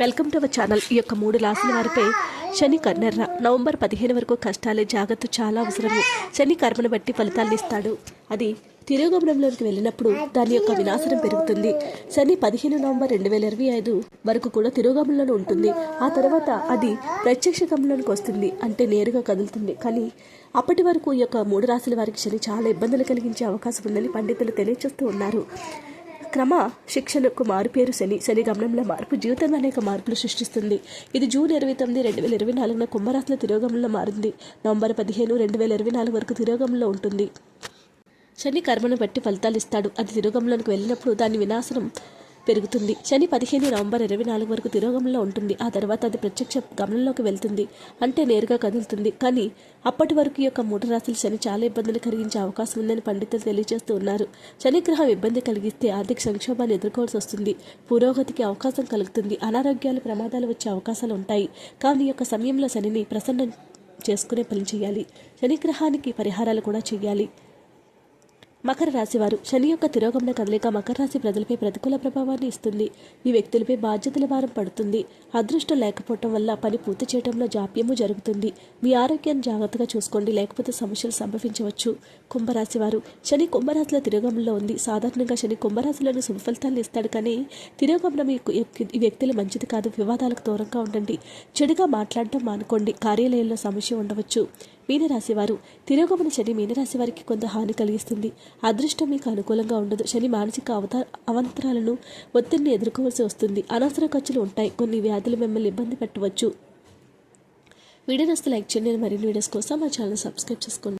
Welcome to our channel. ఈ యొక్క మూడు రాసిన వారిపై శని కర్ణర్ర. నవంబర్ పదిహేను వరకు కష్టాలే జాగ్రత్త చాలా అవసరము. శని కర్మను బట్టి ఫలితాలను ఇస్తాడు. అది తిరోగమనంలోకి వెళ్ళినప్పుడు దాని యొక్క వినాశనం పెరుగుతుంది. శని పదిహేను నవంబర్ రెండు వేల ఇరవై ఐదు వరకు కూడా తిరోగమనంలో ఉంటుంది. ఆ తర్వాత అది ప్రత్యక్ష గమనంలోకి వస్తుంది. అంటే నేరుగా కదులుతుంది. కానీ అప్పటి వరకు ఈ యొక్క మూడు రాశుల వారికి శని చాలా ఇబ్బందులు కలిగించే అవకాశం ఉందని పండితులు తెలియచేస్తూ ఉన్నారు. క్రమ శిక్షణకు మారుపేరు శని. శని గమనంలో మార్పు జీవితంలో అనేక మార్పులు సృష్టిస్తుంది. ఇది జూన్ ఇరవై తొమ్మిది రెండు వేల ఇరవై నాలుగున కుంభరాశుల తిరోగమనంలో మారింది. నవంబర్ పదిహేను రెండు వేల ఇరవై నాలుగు వరకు తిరోగమనంలో ఉంటుంది. శని కర్మను బట్టి ఫలితాలు ఇస్తాడు. అది తిరోగంలోనికి వెళ్ళినప్పుడు దాని వినాశనం పెరుగుతుంది. శని పదిహేను నవంబర్ ఇరవై నాలుగు వరకు తిరోగంలో ఉంటుంది. ఆ తర్వాత అది ప్రత్యక్ష గమనంలోకి వెళ్తుంది. అంటే నేరుగా కదులుతుంది. కానీ అప్పటి వరకు యొక్క మూడు రాశులు శని చాలా ఇబ్బందులు కలిగించే అవకాశం ఉందని పండితులు తెలియజేస్తూ ఉన్నారు. శనిగ్రహం ఇబ్బంది కలిగిస్తే ఆర్థిక సంక్షోభాన్ని ఎదుర్కోవాల్సి వస్తుంది. పురోగతికి అవకాశం కలుగుతుంది. అనారోగ్యాలు ప్రమాదాలు వచ్చే అవకాశాలు ఉంటాయి. కానీ యొక్క సమయంలో శనిని ప్రసన్నం చేసుకునే పని చేయాలి. శనిగ్రహానికి పరిహారాలు కూడా చేయాలి. మకర రాశి వారు శని యొక్క తిరోగమన కదలిక మకర రాశి ప్రజలపై ప్రతికూల ప్రభావాన్ని ఇస్తుంది. ఈ వ్యక్తులపై బాధ్యతల భారం పడుతుంది. అదృష్టం లేకపోవటం వల్ల పని పూర్తి చేయడంలో జాప్యము జరుగుతుంది. మీ ఆరోగ్యాన్ని జాగ్రత్తగా చూసుకోండి. లేకపోతే సమస్యలు సంభవించవచ్చు. కుంభరాశి వారు శని కుంభరాశిలో తిరోగమనంలో ఉంది. సాధారణంగా శని కుంభరాశిలోని శుభ ఫలితాలను ఇస్తాడు కానీ తిరోగమనం ఈ ఈ వ్యక్తులు మంచిది కాదు. వివాదాలకు దూరంగా ఉండండి. చెడుగా మాట్లాడటం మానుకోండి. కార్యాలయంలో సమస్య ఉండవచ్చు. మీనరాశివారు. తిరోగమన శని మీనరాశివారికి కొంత హాని కలిగిస్తుంది. అదృష్టం మీకు అనుకూలంగా ఉండదు. శని మానసిక అవత అవంతరాలను ఒత్తిడిని ఎదుర్కోవాల్సి వస్తుంది. అనవసర ఖర్చులు ఉంటాయి. కొన్ని వ్యాధులు మిమ్మల్ని ఇబ్బంది పెట్టవచ్చు. వీడియో నస్తే లైక్ చేయండి. మరిన్ని వీడియోస్ కోసం మా ఛానల్ సబ్స్క్రైబ్ చేసుకోండి.